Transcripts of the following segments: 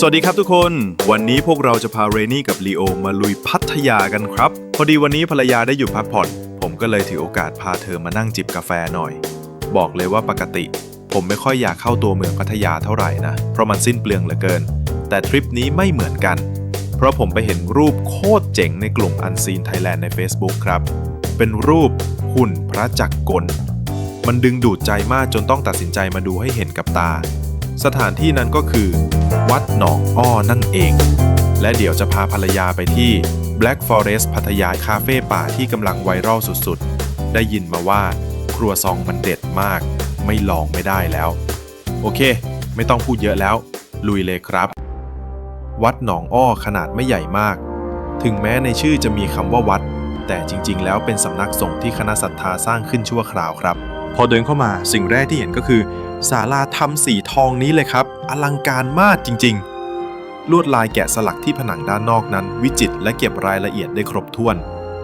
สวัสดีครับทุกคน วันนี้พวกเราจะพาเรนี่กับลีโอมาลุยพัทยากันครับ พอดีวันนี้ภรรยาได้หยุดพักผ่อน ผมก็เลยถือโอกาสพาเธอมานั่งจิบกาแฟหน่อย บอกเลยว่าปกติ ผมไม่ค่อยอยากเข้าตัวเมืองพัทยาเท่าไหร่นะ เพราะมันสิ้นเปลืองเหลือเกิน แต่ทริปนี้ไม่เหมือนกัน เพราะผมไปเห็นรูปโคตรเจ๋งในกลุ่มอันซีนไทยแลนด์ใน Facebook ครับ เป็นรูปหุ่นพระจักรกล มันดึงดูดใจมากจนต้องตัดสินใจมาดูให้เห็นกับตา สถานที่นั้นก็คือ วัดหนองอ้อนั่นเอง และเดี๋ยวจะพาภรรยาไปที่ Black Forest พัทยาคาเฟ่ป่าที่กำลังไวรัลสุดๆ ได้ยินมาว่าครัวซองมันเด็ดมาก ไม่ลองไม่ได้แล้ว โอเค ไม่ต้องพูดเยอะแล้ว ลุยเลยครับ วัดหนองอ้อขนาดไม่ใหญ่มาก ถึงแม้ในชื่อจะมีคำว่าวัด แต่จริง ๆ แล้วเป็นสำนักสงฆ์ที่คณะศรัทธาสร้างขึ้นชั่วคราวครับ พอเดินเข้ามาสิ่งแรกที่เห็นก็คือ ศาลาทำสีทองนี้เลยครับ อลังการมากจริง ๆ ลวดลายแกะสลักที่ผนังด้านนอกนั้น วิจิตรและเก็บรายละเอียดได้ครบถ้วน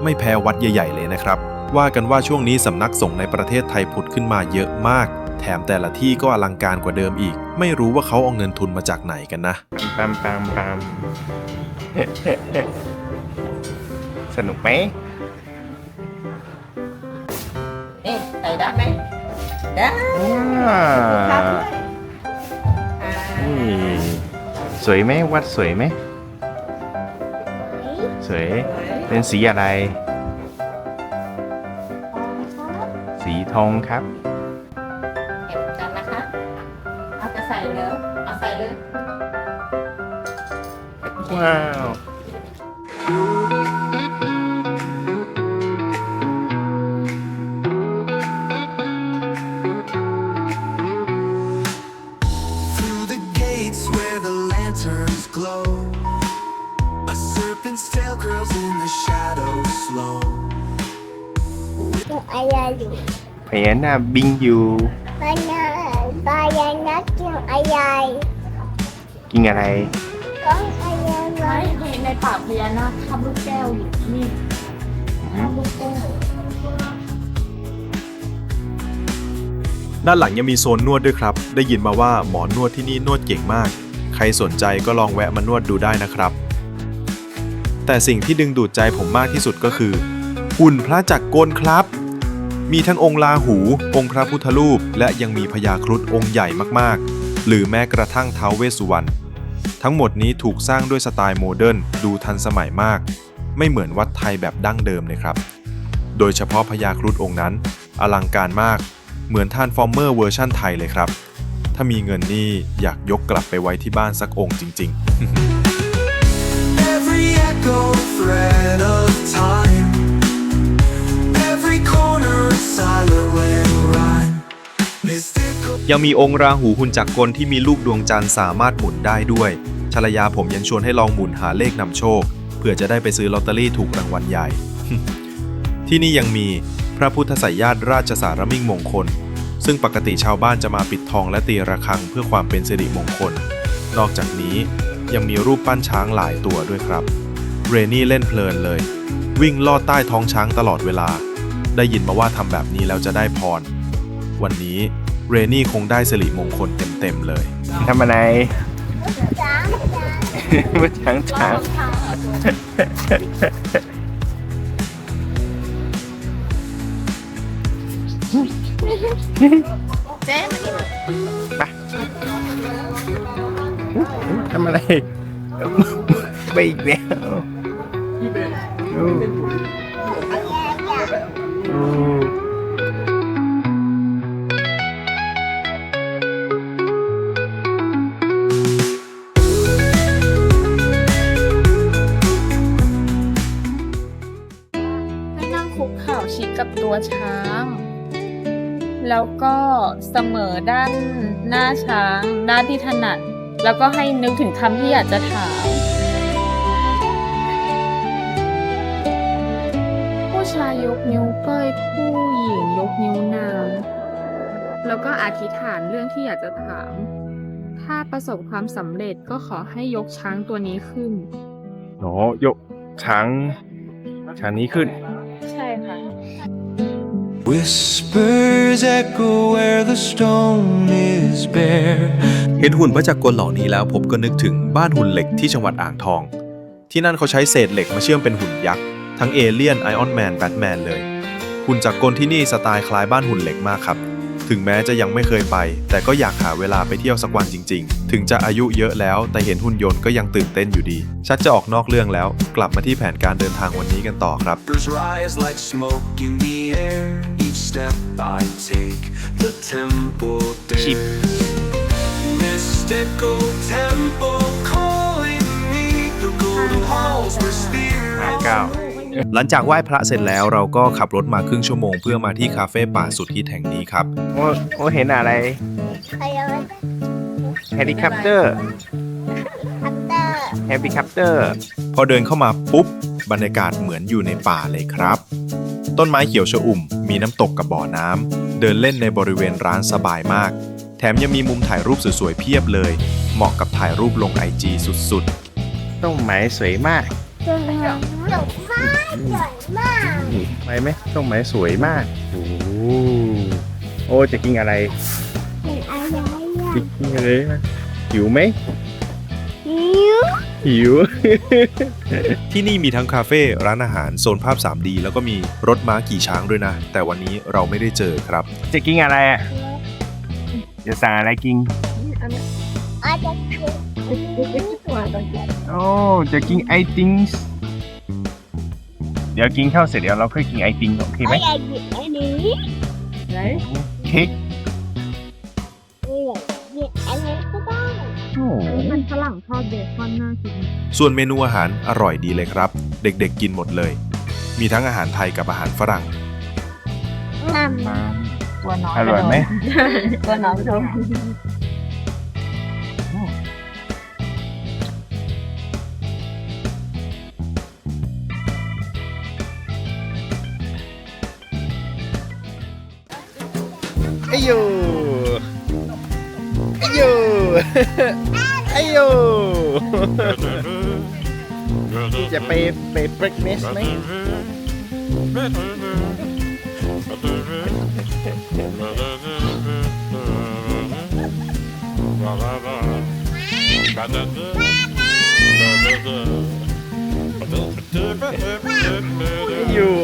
ไม่แพ้วัดใหญ่ ๆ เลยนะครับ ว่ากันว่าช่วงนี้สำนักสงฆ์ในประเทศไทยผุดขึ้นมาเยอะมาก แถมแต่ละที่ก็อลังการกว่าเดิมอีก ไม่รู้ว่าเขาเอาเงินทุนมาจากไหนกันนะปัมปัมปัมสนุกไหมนี่ใส่ได้ไหม ได้ว้าครับด้วยอ่านี่สวยไหมวัดสวยไหมสวยเป็นสีอะไรสีทองครับเก็บกันนะคะเอาไปใส่เลยเอาใส่เลยว้าว อะไรอยู่พญานาคบิงอยู่ปานาปายานักกินอะไรกินอะไรก้องอะไรไหมไม่ในในปากพญานาคทำลูกแก้วอยู่นี่ทำลูกแก้วด้านหลังยังมีโซนนวดด้วยครับ ได้ยินมาว่าหมอนวดที่นี่นวดเก่งมาก ใครสนใจก็ลองแวะมานวดดูได้นะครับ แต่สิ่งที่ดึงดูดใจผมมากที่สุดก็คือหุ่นพระจักรกลครับ มีทั้งองค์ลาหู องค์พระพุทธรูป และยังมีพญาครุฑองค์ใหญ่มากๆ หรือแม้กระทั่งท้าวเวสสุวรรณทั้งหมดนี้ถูกสร้างด้วยสไตล์โมเดิร์นดูทันสมัยมาก ไม่เหมือนวัดไทยแบบดั้งเดิมเลยครับ โดยเฉพาะพญาครุฑองค์นั้น อลังการมากเหมือนท่านฟอร์เมอร์เวอร์ชั่นไทยเลยครับ ถ้ามีเงินนี่อยากยกกลับไปไว้ที่บ้านสักองค์จริง ๆ Every echo thread of time, ยังมีองค์ราหูหุ่นจักรกลที่มีลูกดวงจันทร์สามารถหมุนได้ด้วยชลยาผมยังชวนให้ลองหมุนหาเลขนำโชค เพื่อจะได้ไปซื้อลอตเตอรี่ถูกรางวัลใหญ่ ที่นี่ยังมีพระพุทธสายญาติราชสารมิ่งมงคล ซึ่งปกติชาวบ้านจะมาปิดทองและตีระฆังเพื่อความเป็นสิริมงคล นอกจากนี้ยังมีรูปปั้นช้างหลายตัวด้วยครับ เรนนี่เล่นเพลินเลย วิ่งลอดใต้ท้องช้างตลอดเวลา ได้ยินมาว่าทำแบบนี้แล้วจะได้พร วันนี้เรนนี่คงได้สิริมงคลเต็มๆเลย ทำอะไรจ้าว่าช้างช้างเจ๊มาดิทำอะไร ไปอีกแล้วอู้อู้ ให้นั่งคุกเข่าชิดกับตัวช้าง แล้วก็เสมอด้านหน้าช้าง ด้านที่ถนัด แล้วก็ให้นึกถึงคำที่อยากจะถาม ยยกนิ้วก้อยผู้หญิงยกนิ้วนางแล้วก็อธิษฐานเรื่องที่อยากจะถาม ถ้าประสบความสำเร็จก็ขอให้ยกช้างตัวนี้ขึ้นโหยกช้างช้างนี้ขึ้น ใช่ค่ะ Whispers echo where the stone is bare. เห็นหุ่นพระจักรกลเหล่านี้แล้วผมก็นึกถึงบ้านหุ่นเหล็กที่จังหวัดอ่างทอง ที่นั่นเขาใช้เศษเหล็กมาเชื่อมเป็นหุ่นยักษ์ ทั้งเอเลี่ยนไอออนแมนแบทแมนเลยหุ่นจักรกลที่นี่สไตล์คล้ายบ้านหุ่นเหล็กมากครับ ถึงแม้จะยังไม่เคยไป แต่ก็อยากหาเวลาไปเที่ยวสักวันจริง ๆ ถึงจะอายุเยอะแล้วแต่เห็นหุ่นยนต์ก็ยังตื่นเต้นอยู่ดี ชักจะออกนอกเรื่องแล้ว กลับมาที่แผนการเดินทางวันนี้กันต่อครับ Whispers rise like smoke in the air. Each step I take, the temple dares. Mystical temple calling me. The golden halls were ห้า steering. เก้าหลังจากไหว้พระเสร็จแล้วเราก็ขับรถมาครึ่งชั่วโมงเพื่อมาที่คาเฟ่ป่าสุดฮิตแห่งนี้ครับ โอ้โอ้เห็นอะไรใครเอาไว้เฮลิคอปเตอร์คัตเตอร์เฮลิคอปเตอร์ พอเดินเข้ามาปุ๊บบรรยากาศเหมือนอยู่ในป่าเลยครับ ต้นไม้เขียวชอุ่ม มีน้ำตกกับบ่อน้ำเดินเล่นในบริเวณร้านสบายมาก แถมยังมีมุมถ่ายรูปสวยๆเพียบเลย เหมาะกับถ่ายรูปลงไอจีสุดต้นไม้สวยมาก ดอกไม้อกไม้สวยมากไปไหมต้นไม้สวยมากโอ้โหโอ้จะกินอะไรเป็นอะไรอะจะกินอะไรนะหิวไหมหิวหิว ที่นี่มีทั้งคาเฟ่ร้านอาหารโซนภาพ 3D แล้วก็มีรถม้าขี่ช้างด้วยนะ แต่วันนี้เราไม่ได้เจอครับ จะกินอะไรอะจะสั่งอะไรกินอาจจะคือโอ้จะกินไอติมเดี๋ยวกินข้าวเสร็จเดี๋ยวเราค่อยกินไอติมโอเคไหมไม่อยากหยิบอันนี้เค้กไม่อยากหยิบอันนี้ก็ได้โอ้โหมันฝรั่งทอดเบคอนน่ากินส่วนเมนูอาหารอร่อยดีเลยครับ เด็กๆกินหมดเลย มีทั้งอาหารไทยกับอาหารฝรั่ง น้ำ ตัวน้อยอร่อยไหม ตัวน้อยชมไอโยไอโยไอโยจะไปไปเบรกเนสไหมอยู่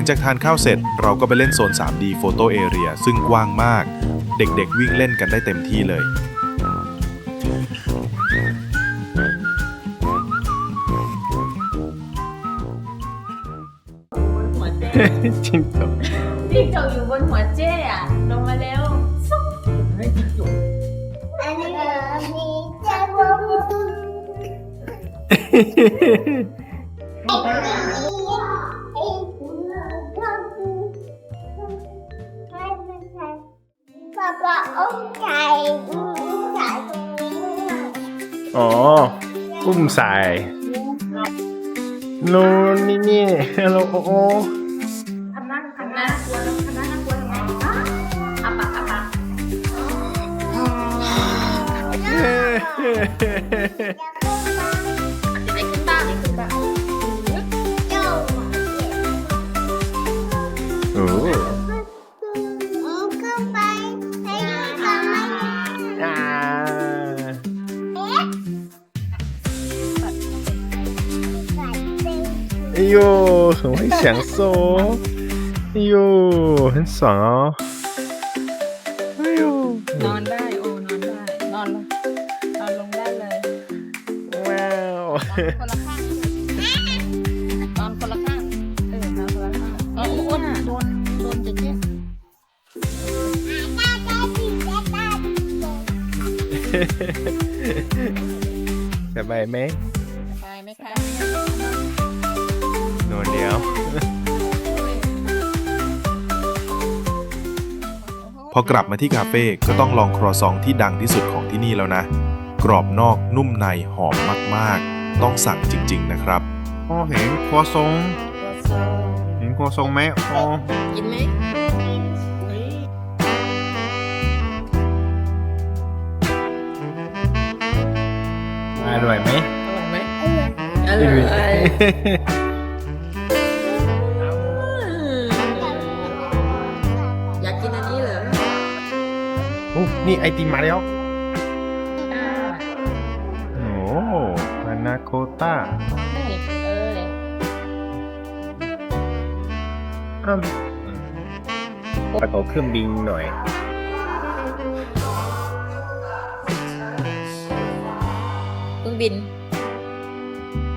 งจากทานข้าวเสร็จเราก็ไปเล่นโซน 3D โฟโตเอเรียซึ่งกว้างมาก เด็กๆวิ่งเล่นกันได้เต็มที่เลยจิ้งจกจิ้งจกอยู่บนหัวเจ้อะลงมาเร็วอันนี้มีเจ้าบุ้ป๊าป๊า อุ้มไก่อุ้มไก่ตรงนี้หน่อยอ๋อ อุ้มใส่โลนี่นี่โลโอโอทำหน้าทำหน้ากลัวทำหน้าน่ากลัวทำไมอะอาปากอาปากจะไป 哎呦，很会享受哦。哎呦，很爽哦。哎呦， นอนได้โอนอนได้ นอนลงนอนลงได้เลย 哇哦， คนละข้างนอนคนละข้างเออนอนคนละข้างเอออ้วนโดนโดนจะเจ๊ ตาตาดีตาตาดี สบายไหม เดี๋ยว พอกลับมาที่คาเฟ่ก็ต้องลองครัวซองที่ดังที่สุดของที่นี่แล้วนะ กรอบนอกนุ่มในหอมมากๆ ต้องสั่งจริง ๆ นะครับพ่อเห็นครัวซองเห็นครัวซองไหมอ๋อกินไหมอร่อยไหมอร่อยไหมออร่ร่ออยยอย โอ้นี่ไอติมมาแล้ว โอ้พานาโคต้าเอ้ยเอ้ยอ้าวไปขอเครื่องบินหน่อย เครื่องบิน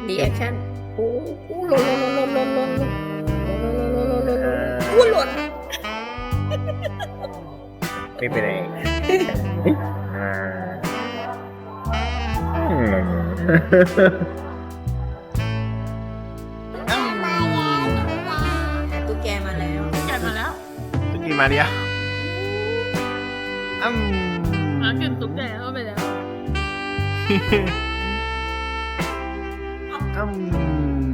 ดีแอคชั่นโอ้โหหล่นหล่นหล่นหล่นหล่นหล่นหล่นหล่นหล่นหล่นหล่นหล่น ไม่เป็นไรอ่าอืมตุ๊กแกมาแล้วแกมาแล้วจะกินมาเดียวอืมอะกินตุ๊กแกเข้าไปแล้วอืม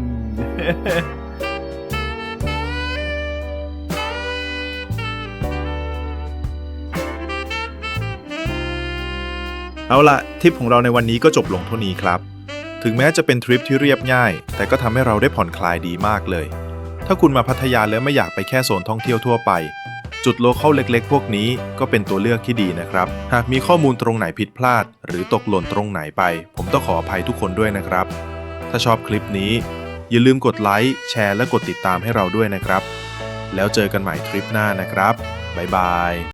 เอาละทริปของเราในวันนี้ก็จบลงเท่านี้ครับ ถึงแม้จะเป็นทริปที่เรียบง่าย แต่ก็ทำให้เราได้ผ่อนคลายดีมากเลย ถ้าคุณมาพัทยาแล้วไม่อยากไปแค่โซนท่องเที่ยวทั่วไป จุดโลเคอลเล็กๆ พวกนี้ก็เป็นตัวเลือกที่ดีนะครับ หากมีข้อมูลตรงไหนผิดพลาด หรือตกหล่นตรงไหนไป ผมต้องขออภัยทุกคนด้วยนะครับ ถ้าชอบคลิปนี้ อย่าลืมกดไลค์แชร์และกดติดตามให้เราด้วยนะครับ แล้วเจอกันใหม่ทริปหน้านะครับบ๊ายบาย